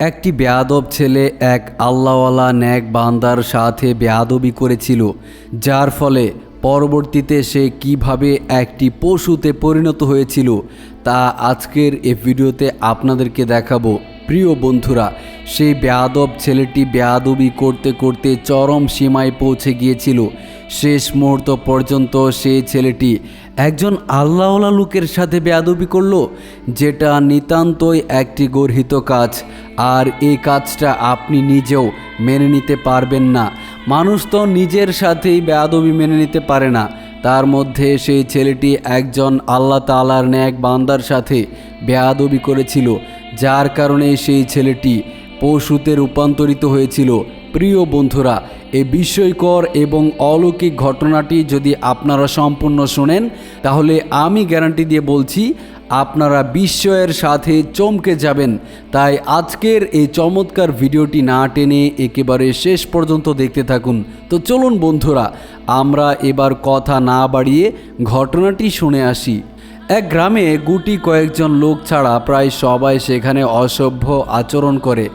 একটি বেয়াদব ছেলে এক আল্লাহওয়ালা ন্যাক বান্দার সাথে বেয়াদবি করেছিল, যার ফলে পরবর্তীতে সে কীভাবে একটি পশুতে পরিণত হয়েছিল, তা আজকের এ ভিডিওতে আপনাদেরকে দেখাবো। প্রিয় বন্ধুরা সেই বেয়াদব ছেলেটি বেয়াদবি করতে করতে চরম সীমায় পৌঁছে গিয়েছিল। শেষ মুহূর্ত পর্যন্ত সেই ছেলেটি একজন আল্লাহওয়ালা লোকের সাথে বেয়াদবি করল, যেটা নিতান্তই একটি গর্হিত কাজ। আর এই কাজটা আপনি নিজেও মেনে নিতে পারবেন না। মানুষ তো নিজের সাথেই বেয়াদবি মেনে নিতে পারে না। তার মধ্যে সেই ছেলেটি একজন আল্লাহ তালার ন্যাক বান্দার সাথে বেয়াদবি করেছিল, যার কারণে সেই ছেলেটি পশুতে রূপান্তরিত হয়েছিল। প্রিয় বন্ধুরা এই বিস্ময়কর এবং অলৌকিক ঘটনাটি যদি আপনারা সম্পূর্ণ শোনেন, তাহলে আমি গ্যারান্টি দিয়ে বলছি, আপনারা বিস্ময়ের সাথে চমকে যাবেন। তাই আজকের এই চমৎকার ভিডিওটি না টেনে একেবারে শেষ পর্যন্ত দেখতে থাকুন। তো চলুন বন্ধুরা, আমরা এবার কথা না বাড়িয়ে ঘটনাটি শুনে আসি। এক গ্রামে গুটি কয়েকজন লোক ছাড়া প্রায় সবাই সেখানে অসভ্য আচরণ করে।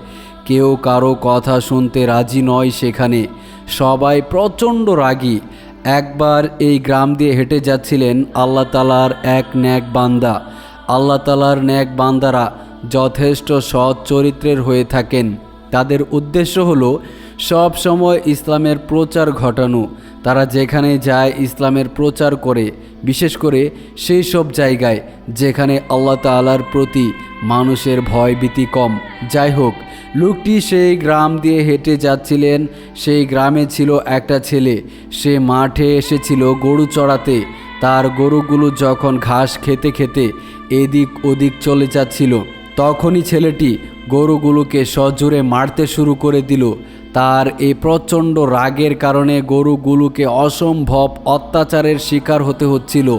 কেউ কারও কথা শুনতে রাজি নয় সেখানে। সবাই প্রচণ্ড রাগী। একবার এই গ্রাম দিয়ে হেঁটে যাচ্ছিলেন আল্লাহ তালার এক ন্যাক বান্দা। আল্লাহ তালার ন্যাক বান্দারা যথেষ্ট সৎ চরিত্রের হয়ে থাকেন। তাদের উদ্দেশ্য হলো সব সময় ইসলামের প্রচার ঘটানো। তারা যেখানে যায়, ইসলামের প্রচার করে। বিশেষ করে সেই সব জায়গায় যেখানে আল্লাহ তালার প্রতি মানুষের ভয় ভীতি কম। যাই হোক, লোকটি সেই গ্রাম দিয়ে হেঁটে যাচ্ছিলেন। সেই গ্রামে ছিল একটা ছেলে। সে মাঠে এসেছিল গরু চড়াতে। তার গরুগুলো যখন ঘাস খেতে খেতে এদিক ওদিক চলে যাচ্ছিল, তখনই ছেলেটি গরুগুলোকে সজোরে মারতে শুরু করে দিল। তার এই প্রচণ্ড রাগের কারণে গরুগুলোকে অসম্ভব অত্যাচারের শিকার হতে হচ্ছিল,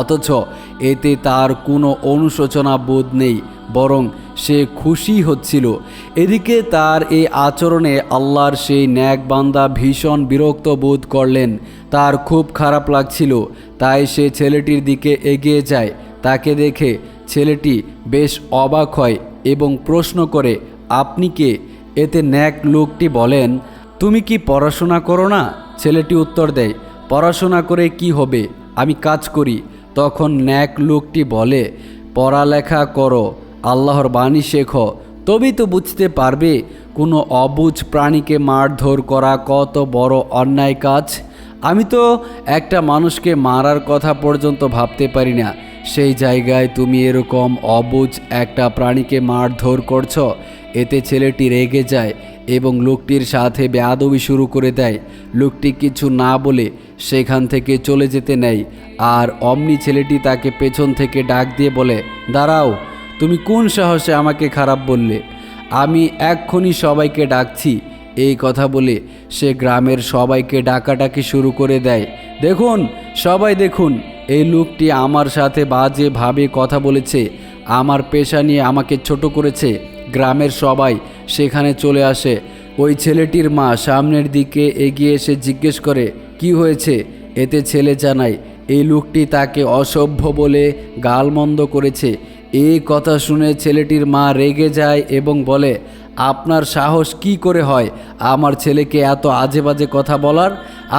অথচ এতে তার কোনো অনুশোচনা বোধ নেই, বরং সে খুশি হচ্ছিল। এদিকে তার এই আচরণে আল্লাহর সেই ন্যাক বান্দা ভীষণ বিরক্ত বোধ করলেন। তার খুব খারাপ লাগছিল, তাই সে ছেলেটির দিকে এগিয়ে যায়। তাকে দেখে ছেলেটি বেশ অবাক হয় এবং প্রশ্ন করে, আপনি কে? এতে ন্যাক লোকটি বলেন, তুমি কি পড়াশোনা করো না? ছেলেটি উত্তর দেয়, পড়াশোনা করে কি হবে? আমি কাজ করি। তখন ন্যাক লোকটি বলে, পড়ালেখা করো, আল্লাহর বাণী শেখো। তবেই তো বুঝতে পারবে কোনো অবুঝ প্রাণীকে মারধর করা কত বড় অন্যায় কাজ। আমি তো একটা মানুষকে মারার কথা পর্যন্ত ভাবতে পারি না। সেই জায়গায় তুমি এরকম অবুঝ একটা প্রাণীকে মারধর করছ। এতে ছেলেটি রেগে যায় এবং লোকটির সাথে বেয়াদবি শুরু করে দেয়। লোকটি কিছু না বলে সেখান থেকে চলে যেতে নেয় আর অমনি ছেলেটি তাকে পেছন থেকে ডাক দিয়ে বলে, দাঁড়াও, তুমি কোন সাহসে আমাকে খারাপ বললে? আমি এক্ষুনি সবাইকে ডাকছি। এই কথা বলে সে গ্রামের সবাইকে ডাকাডাকি শুরু করে দেয়। দেখুন, সবাই দেখুন, এই লোকটি আমার সাথে বাজেভাবে কথা বলেছে। আমার পেশা নিয়ে আমাকে ছোট করেছে। গ্রামের সবাই সেখানে চলে আসে। ওই ছেলেটির মা সামনের দিকে এগিয়ে এসে জিজ্ঞেস করে, কি হয়েছে? এতে ছেলে জানায়, এই লোকটি তাকে অসভ্য বলে গালমন্দ করেছে। এই কথা শুনে ছেলেটির মা রেগে যায় এবং বলে, আপনার সাহস কি করে হয়? আমার ছেলেকে এত আজে বাজে কথা বলার?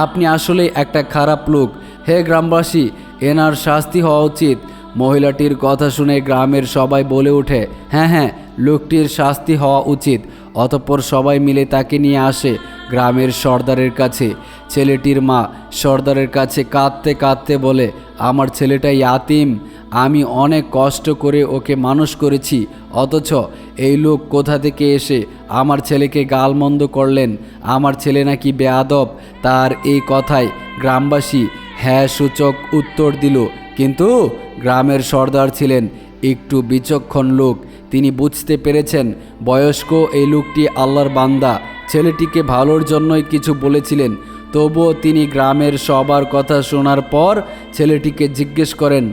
আপনি আসলে একটা খারাপ লোক। হে গ্রামবাসী, এনার শাস্তি হওয়া উচিত। মহিলাটির কথা শুনে গ্রামের সবাই বলে ওঠে হ্যাঁ হ্যাঁ লোকটির শাস্তি হওয়া উচিত। অতঃপর সবাই মিলে তাকে নিয়ে আসে গ্রামের সর্দারের কাছে। ছেলেটির মা সর্দারের কাছে কাঁদতে কাঁদতে বলে, আমার ছেলেটা ইয়াতিম, আমি অনেক কষ্ট করে ওকে মানুষ করেছি, অথচ এই লোক কোথা থেকে এসে আমার ছেলেকে গালমন্দ করলেন? আমার ছেলে নাকি বেয়াদব। তার এই কথায় গ্রামবাসী হ্যাঁ সূচক উত্তর দিল। কিন্তু গ্রামের সর্দার ছিলেন একটু বিচক্ষণ লোক। তিনি বুঝতে পেরেছেন, বয়স্ক এই লোকটি আল্লাহর বান্দা। ছেলেটিকে ভালোর জন্যই কিছু বলেছিলেন। তবুও তিনি গ্রামের সবার কথা শোনার পর ছেলেটিকে জিজ্ঞেস করেন,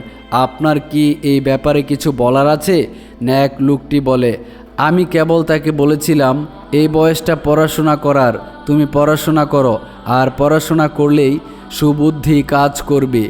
আপনার কি এই ব্যাপারে কিছু বলার আছে? ন্যাক লোকটি বলে, আমি কেবল তাকে বলেছিলাম, এই বয়সটা পড়াশোনা করার, তুমি পড়াশোনা করো, আর পড়াশোনা করলেই সুবুদ্ধি কাজ করবে।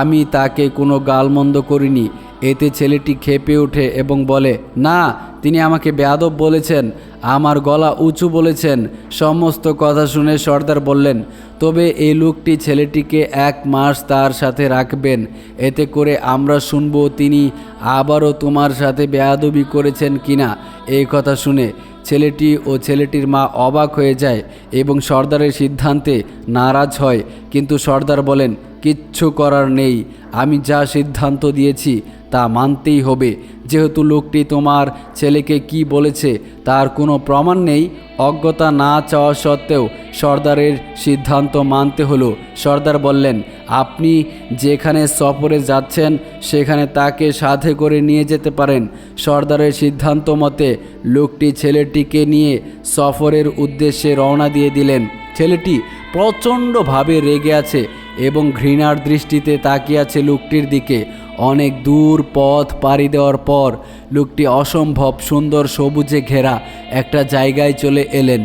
আমি তাকে কোনো গালমন্দ করিনি এতে ছেলেটি খেপে ওঠে এবং বলে, না, তিনি আমাকে বেয়াদব বলেছেন, আমার গলা উঁচু বলেছেন। সমস্ত কথা শুনে সর্দার বললেন, তবে এই লোকটি ছেলেটিকে এক মাস তার সাথে রাখবেন। এতে করে আমরা শুনব তিনি আবারও তোমার সাথে বেয়াদবি করেছেন কিনা। এই কথা শুনে ছেলেটি ও ছেলেটির মা অবাক হয়ে যায় এবং সর্দারের সিদ্ধান্তে নারাজ হয়। কিন্তু সর্দার বলেন কিচ্ছু করার নেই। আমি যা সিদ্ধান্ত দিয়েছি তা মানতেই হবে। যেহেতু লোকটি তোমার ছেলেকে কি বলেছে তার কোনো প্রমাণ নেই, অজ্ঞতা না চাওয়া সত্ত্বেও সর্দারের সিদ্ধান্ত মানতে হলো। সর্দার বললেন, আপনি যেখানে সফরে যাচ্ছেন সেখানে তাকে সাথে করে নিয়ে যেতে পারেন। সর্দারের সিদ্ধান্ত মতে লোকটি ছেলেটিকে নিয়ে সফরের উদ্দেশ্যে রওনা দিয়ে দিলেন। ছেলেটি প্রচণ্ডভাবে রেগে আছে। এবং ঘৃণার দৃষ্টিতে তাকিয়ে আছে লোকটির দিকে। অনেক দূর পথ পাড়ি দেওয়ার পর লোকটি অসম্ভব সুন্দর সবুজে ঘেরা একটা জায়গায় চলে এলেন।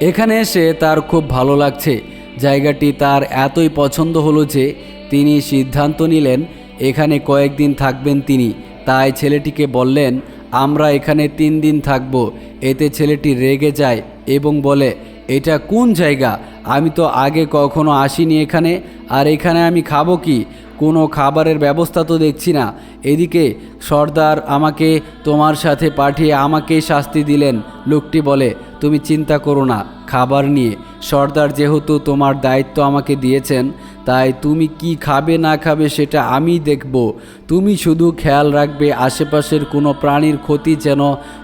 এখানে এসে তার খুব ভালো লাগছে। জায়গাটি তার এতই পছন্দ হলো যে তিনি সিদ্ধান্ত নিলেন, এখানে কয়েকদিন থাকবেন তিনি। তাই ছেলেটিকে বললেন, আমরা এখানে তিন দিন থাকব। এতে ছেলেটি রেগে যায় এবং বলে এটা কোন জায়গা? আমি তো আগে কখনো আসিনি এখানে। আর এখানে আমি খাব কি? কোনো খাবারের ব্যবস্থা তো দেখছি না। এদিকে সর্দার আমাকে তোমার সাথে পাঠিয়ে আমাকে শাস্তি দিলেন। লোকটি বলে, তুমি চিন্তা করো না, খাবার নিয়ে। সর্দার যেহেতু তোমার দায়িত্ব আমাকে দিয়েছেন তাই তুমি কি খাবে না খাবে সেটা আমি দেখব। তুমি শুধু খেয়াল রাখবে আশেপাশের কোনো প্রাণীর ক্ষতি যেন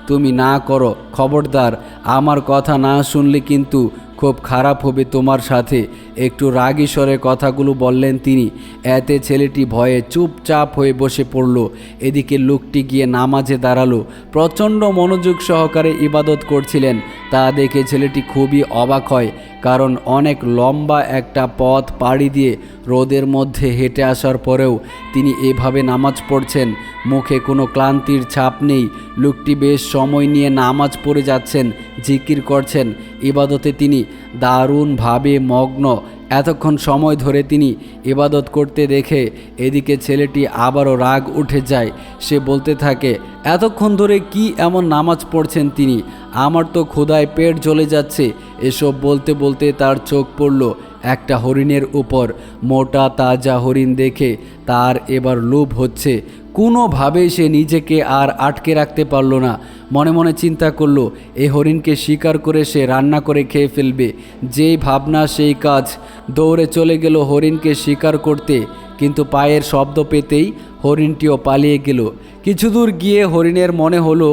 তুমি না করো। খবরদার, আমার কথা না শুনলে কিন্তু খুব খারাপ হবে তোমার সাথে। একটু রাগী স্বরে কথাগুলো বললেন তিনি। এতে ছেলেটি ভয়ে চুপচাপ হয়ে বসে পড়ল। এদিকে লোকটি গিয়ে নামাজে দাঁড়াল। প্রচণ্ড মনোযোগ সহকারে ইবাদত করছিলেন। তা দেখে ছেলেটি খুবই অবাক হয়, কারণ অনেক লম্বা একটা পথ পাড়ি দিয়ে রোদের মধ্যে হেঁটে আসার পরেও তিনি এভাবে নামাজ পড়ছেন। মুখে কোনো ক্লান্তির ছাপ নেই। লোকটি বেশ সময় নিয়ে নামাজ পড়ে যাচ্ছেন, জিকির করছেন। ইবাদতে তিনি দারুণভাবে মগ্ন। এতক্ষণ সময় ধরে তিনি ইবাদত করতে দেখে এদিকে ছেলেটি আবারও রাগ উঠে যায়। সে বলতে থাকে, এতক্ষণ ধরে কি এমন নামাজ পড়ছেন তিনি? আমার তো ক্ষুধায় পেট জ্বলে যাচ্ছে। এসব বলতে বলতে তার চোখ পড়ল একটা হরিণের উপর। মোটা, তাজা হরিণ দেখে তার এবার লোভ হচ্ছে। কোনোভাবেই সে নিজেকে আর আটকে রাখতে পারল না। মনে মনে চিন্তা করল এই হরিণকে শিকার করে সে রান্না করে খেয়ে ফেলবে। যেই ভাবনা, সেই কাজ। দৌড়ে চলে গেল হরিণকে শিকার করতে, কিন্তু পায়ের শব্দ পেতেই হরিণটিও পালিয়ে গেল। কিছু দূর গিয়ে হরিণের মনে হলো,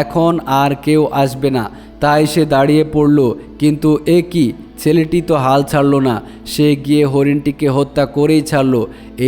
এখন আর কেউ আসবে না। তাই সে দাঁড়িয়ে পড়ল, কিন্তু এ কি? ছেলেটি তো হাল ছাড়ল না। সে গিয়ে হরিণটিকে হত্যা করেই ছাড়ল।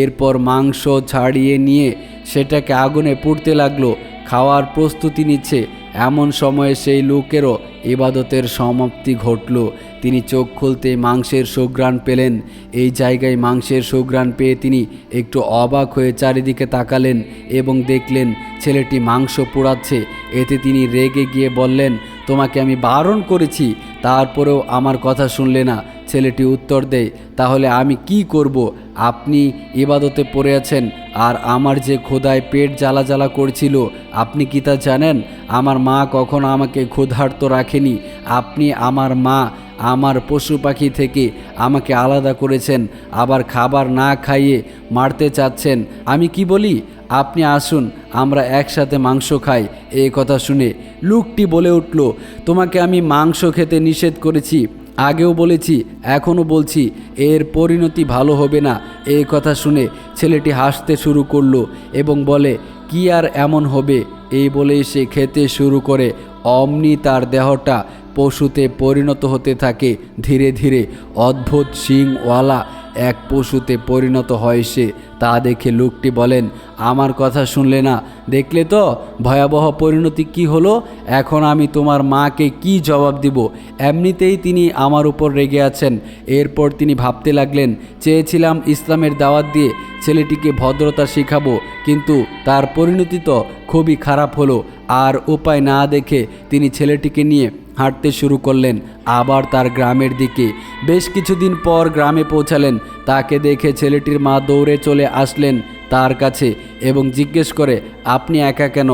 এরপর মাংস ছাড়িয়ে নিয়ে সেটাকে আগুনে পুড়তে লাগল, খাওয়ার প্রস্তুতি নিচ্ছে। এমন সময়ে সেই লোকেরও ইবাদতের সমাপ্তি ঘটল। তিনি চোখ খুলতে মাংসের সুঘ্রাণ পেলেন। এই জায়গায় মাংসের সুঘ্রাণ পেয়ে তিনি একটু অবাক হয়ে চারিদিকে তাকালেন এবং দেখলেন ছেলেটি মাংস পোড়াচ্ছে। এতে তিনি রেগে গিয়ে বললেন, তোমাকে আমি বারণ করেছি, তারপরেও আমার কথা শুনলে না। ছেলেটি উত্তর দেয়, তাহলে আমি কি করব? আপনি ইবাদতে পড়ে আছেন আর আমার যে খোদায় পেট জ্বালা জ্বালা করছিল, আপনি কি তা জানেন? আমার মা কখনো আমাকে ক্ষুধার্ত রাখেনি। আপনি আমার মা, আমার পশু পাখি থেকে আমাকে আলাদা করেছেন, আবার খাবার না খাইয়ে মারতে চাচ্ছেন। আমি কি বলি? আপনি আসুন, আমরা একসাথে মাংস খাই। এই কথা শুনে লুকটি বলে উঠল, তোমাকে আমি মাংস খেতে নিষেধ করেছি। আগেও বলেছি, এখনও বলছি, এর পরিণতি ভালো হবে না। এই কথা শুনে ছেলেটি হাসতে শুরু করল এবং বলে, কি আর এমন হবে? এই বলে সে খেতে শুরু করে। অমনি তার দেহটা পশুতে পরিণত হতে থাকে ধীরে ধীরে। অদ্ভুত শিংওয়ালা এক পশুতে পরিণত হয় সে, তা দেখে লোকটি বলেন, আমার কথা শুনলে না? দেখলে তো? ভয়াবহ পরিণতি কি হলো? এখন আমি তোমার মাকে কি জবাব দিব? এমনিতেই তিনি আমার উপর রেগে আছেন। এরপর তিনি ভাবতে লাগলেন, চেয়েছিলাম ইসলামের দাওয়াত দিয়ে ছেলেটিকে ভদ্রতা শেখাবো, কিন্তু তার পরিণতি তো খুবই খারাপ হলো। আর উপায় না দেখে তিনি ছেলেটিকে নিয়ে হাঁটতে শুরু করলেন, আবার তার গ্রামের দিকে। বেশ কিছুদিন পর গ্রামে পৌঁছালেন। তাকে দেখে ছেলেটির মা দৌড়ে চলে আসলেন তার কাছে এবং জিজ্ঞেস করে, আপনি একা কেন?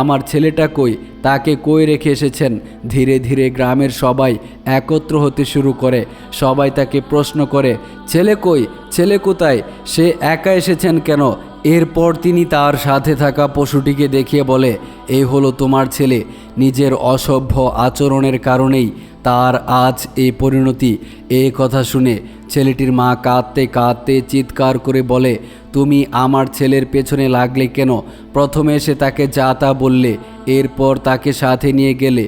আমার ছেলেটা কই? তাকে কই রেখে এসেছেন? ধীরে ধীরে গ্রামের সবাই একত্র হতে শুরু করে। সবাই তাকে প্রশ্ন করে, ছেলে কই? ছেলে কোথায়? সে একা এসেছেন কেন? এরপর তিনি তার সাথে থাকা পশুটিকে দেখিয়ে বলে এই হলো তোমার ছেলে। নিজের অসভ্য আচরণের কারণেই তার আজ এই পরিণতি। এই কথা শুনে ছেলেটির মা কাঁদতে কাঁদতে চিৎকার করে বলে, তুমি আমার ছেলের পেছনে লাগলে কেন? প্রথমে এসে তাকে যা তা বললে, এরপর তাকে সাথে নিয়ে গেলে,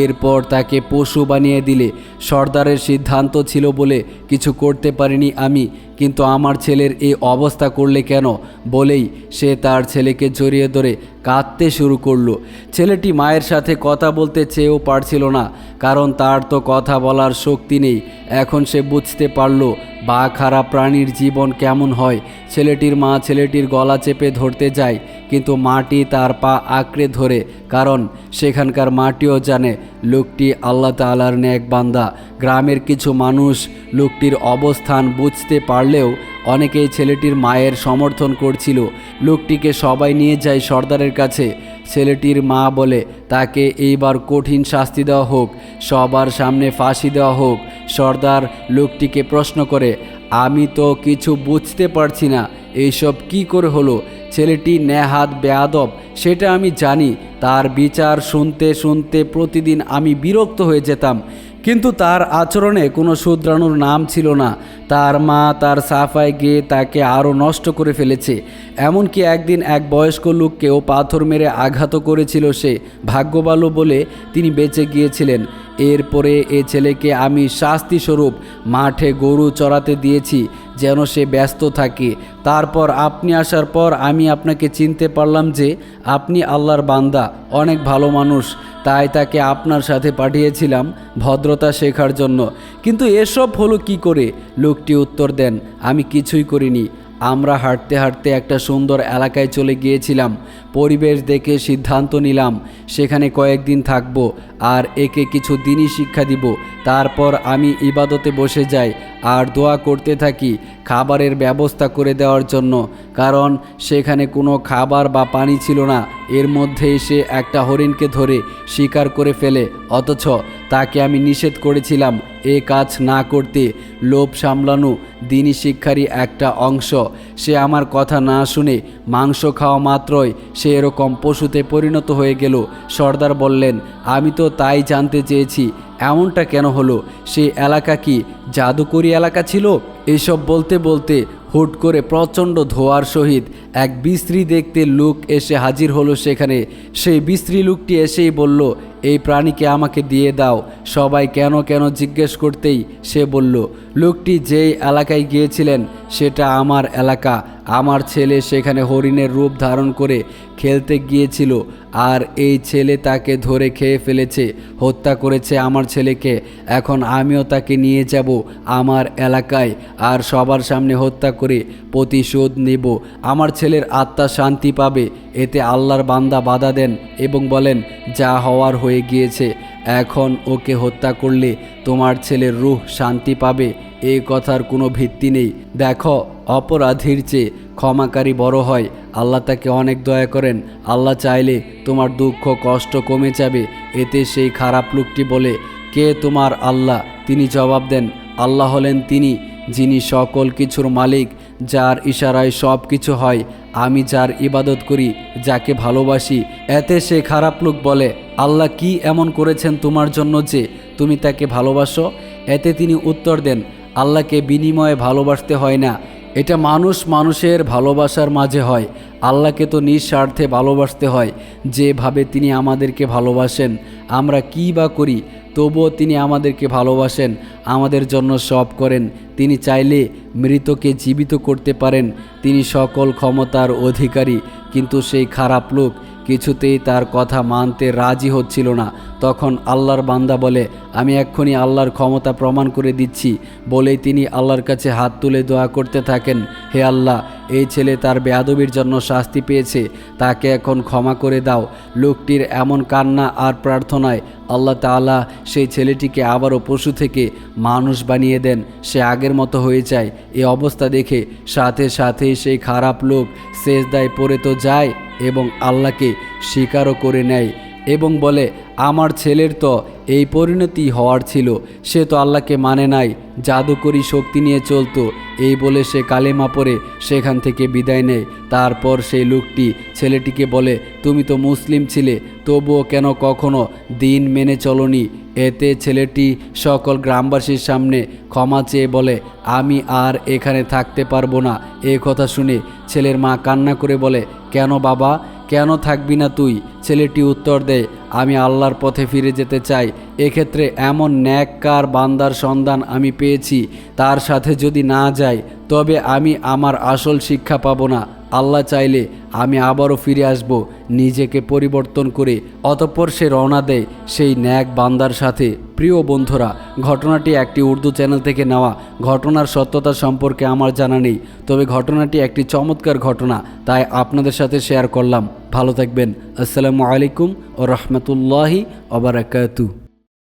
এরপর তাকে পশু বানিয়ে দিলে। সর্দারের সিদ্ধান্ত ছিল বলে কিছু করতে পারিনি আমি, কিন্তু আমার ছেলের এই অবস্থা করলে কেন? বলেই সে তার ছেলেকে জড়িয়ে ধরে কাঁদতে শুরু করল। ছেলেটি মায়ের সাথে কথা বলতে চেয়েও পারছিল না, কারণ তার তো কথা বলার শক্তি নেই। এখন সে বুঝতে পারল বা খারাপ প্রাণীর জীবন কেমন হয়? ছেলেটির মা ছেলেটির গলা চেপে ধরতে যায়, কিন্তু মাটি তার পা আঁকড়ে ধরে, কারণ সেখানকার মাটিও জানে লোকটি আল্লাহ তালার ন্যাক বান্দা। গ্রামের কিছু মানুষ লোকটির অবস্থান বুঝতে পারলেও অনেকেই ছেলেটির মায়ের সমর্থন করছিল। লোকটিকে সবাই নিয়ে যায় সর্দারের কাছে। ছেলেটির মা বলে, তাকে এইবার কঠিন শাস্তি দেওয়া হোক, সবার সামনে ফাঁসি দেওয়া হোক। সর্দার লোকটিকে প্রশ্ন করে, আমি তো কিছু বুঝতে পারছি না, এইসব কি করে হলো? ছেলেটি নেহাত বেয়াদব, সেটা আমি জানি। তার বিচার শুনতে শুনতে প্রতিদিন আমি বিরক্ত হয়ে যেতাম। কিন্তু তার আচরণে কোনো শুধরানোর নাম ছিল না। তার মা, তার সাফায় গিয়ে তাকে আরও নষ্ট করে ফেলেছে। এমনকি একদিন এক বয়স্ক লোককেও পাথর মেরে আঘাত করেছিল সে। ভাগ্যবালো বলে তিনি বেঁচে গিয়েছিলেন। এরপরে এ ছেলেকে আমি শাস্তিস্বরূপ মাঠে গরু চড়াতে দিয়েছি, যেন সে ব্যস্ত থাকে। তারপর আপনি আসার পর আমি আপনাকে চিনতে পারলাম যে আপনি আল্লাহর বান্দা, অনেক ভালো মানুষ। তাই তাকে আপনার সাথে পাঠিয়েছিলাম ভদ্রতা শেখার জন্য। কিন্তু এসব হলো কি করে? লোকটি উত্তর দেন, আমি কিছুই করিনি। আমরা হাঁটতে হাঁটতে একটা সুন্দর এলাকায় চলে গিয়েছিলাম। পরিবেশ দেখে সিদ্ধান্ত নিলাম, সেখানে কয়েকদিন থাকব আর একে কিছু দিনই শিক্ষা দিব। তারপর আমি ইবাদতে বসে যাই আর দোয়া করতে থাকি খাবারের ব্যবস্থা করে দেওয়ার জন্য, কারণ সেখানে কোনো খাবার বা পানি ছিল না। এর মধ্যে এসে একটা হরিণকে ধরে শিকার করে ফেলে, অথচ তাকে আমি নিষেধ করেছিলাম। এ কাজ না করতে লোভ সামলানো দিনী শিক্ষারই একটা অংশ। সে আমার কথা না শুনে মাংস খাওয়া মাত্রই সে এরকম পশুতে পরিণত হয়ে গেল। সর্দার বললেন, আমি তো তাই জানতে চেয়েছি, এমনটা কেন হলো? সে এলাকা কি জাদুকরি এলাকা ছিল? এসব বলতে বলতে হুট করে প্রচণ্ড ধোয়ার সহিত এক বিশ্রী দেখতে লোক এসে হাজির হলো সেখানে। সেই বিশ্রী লোকটি এসেই বলল এই প্রাণীকে আমাকে দিয়ে দাও। সবাই কেন কেন জিজ্ঞেস করতেই সে বলল লোকটি যেই এলাকায় গিয়েছিলেন, সেটা আমার এলাকা। আমার ছেলে সেখানে হরিণের রূপ ধারণ করে খেলতে গিয়েছিল, আর এই ছেলে তাকে ধরে খেয়ে ফেলেছে, হত্যা করেছে আমার ছেলেকে। এখন আমিও তাকে নিয়ে যাব আমার এলাকায়, আর সবার সামনে হত্যা করে প্রতিশোধ নেব। আমার ছেলের আত্মা শান্তি পাবে, এতে আল্লাহর বান্দা বাধা দেন এবং বলেন, যা হওয়ার হয়ে গিয়েছে, এখন ওকে হত্যা করলে তোমার ছেলের রুহ শান্তি পাবে, এ কথার কোনো ভিত্তি নেই। দেখো, অপরাধীর চেয়ে ক্ষমাকারী বড় হয়। আল্লাহ তাকে অনেক দয়া করেন। আল্লাহ চাইলে তোমার দুঃখ, কষ্ট কমে যাবে। এতে সেই খারাপ লোকটি বলে, কে তোমার আল্লাহ? তিনি জবাব দেন, আল্লাহ হলেন তিনি, যিনি সকল কিছুর মালিক, যার ইশারায় সব কিছু হয়। আমি যার ইবাদত করি, যাকে ভালোবাসি। এতে সে খারাপ লোক বলে, আল্লাহ কি এমন করেছেন তোমার জন্য যে তুমি তাকে ভালোবাসো, এতে তিনি উত্তর দেন, আল্লাহকে বিনিময়ে ভালোবাসতে হয় না। এটা মানুষ মানুষের ভালোবাসার মাঝে হয়। আল্লাহকে তো নিঃস্বার্থে ভালোবাসতে হয় যেভাবে তিনি আমাদেরকে ভালোবাসেন। আমরা কী বা করি, তবুও তিনি আমাদেরকে ভালোবাসেন, আমাদের জন্য সব করেন। তিনি চাইলে মৃতকে জীবিত করতে পারেন। তিনি সকল ক্ষমতার অধিকারী, কিন্তু সেই খারাপ লোক কিছুতেই তার কথা মানতে রাজি হচ্ছিল না। তখন আল্লাহর বান্দা বলে, আমি এক্ষুনি আল্লাহর ক্ষমতা প্রমাণ করে দিচ্ছি। বলেই তিনি আল্লাহর কাছে হাত তুলে দোয়া করতে থাকেন। হে আল্লাহ এই ছেলে তার বেয়াদবির জন্য শাস্তি পেয়েছে, তাকে এখন ক্ষমা করে দাও। লোকটির এমন কান্না আর প্রার্থনায় আল্লাহ তাআলা সেই ছেলেটিকে আবারও পশু থেকে মানুষ বানিয়ে দেন। সে আগের মতো হয়ে যায়। এই অবস্থা দেখে সাথে সাথেই সেই খারাপ লোক শেষ সেজদায় পড়ে তো যায় এবং আল্লাহকে স্বীকারও করে নেয় এবং বলে, আমার ছেলের তো এই পরিণতি হওয়ার ছিল। সে তো আল্লাহকে মানে নাই, জাদুকরি শক্তি নিয়ে চলতো। এই বলে সে কালেমা পরে সেখান থেকে বিদায় নেয়। তারপর সেই লোকটি ছেলেটিকে বলে, তুমি তো মুসলিম ছিলে, তবুও কেন কখনো দিন মেনে চলনি? এতে ছেলেটি সকল গ্রামবাসীর সামনে ক্ষমা চেয়ে বলে, আমি আর এখানে থাকতে পারব না। এ কথা শুনে ছেলের মা কান্না করে বলে, কেন বাবা? কেন থাকবি না তুই? ছেলেটি উত্তর দেয়, আমি আল্লাহর পথে ফিরে যেতে চাই। এক্ষেত্রে এমন ন্যাককার বান্দার সন্ধান আমি পেয়েছি। তার সাথে যদি না যাই, তবে আমি আমার আসল শিক্ষা পাবো না। আল্লাহ চাইলে আমি আবারও ফিরে আসব, নিজেকে পরিবর্তন করে অতঃপর সে রওনা দেয় সেই ন্যাক বান্দার সাথে। প্রিয় বন্ধুরা, ঘটনাটি একটি উর্দু চ্যানেল থেকে নেওয়া, ঘটনার সত্যতা সম্পর্কে আমার জানা নেই, তবে ঘটনাটি একটি চমৎকার ঘটনা, তাই আপনাদের সাথে শেয়ার করলাম। ভালো থাকবেন, আসসালামু আলাইকুম ও রহমতুল্লাহি ওবরাকাতু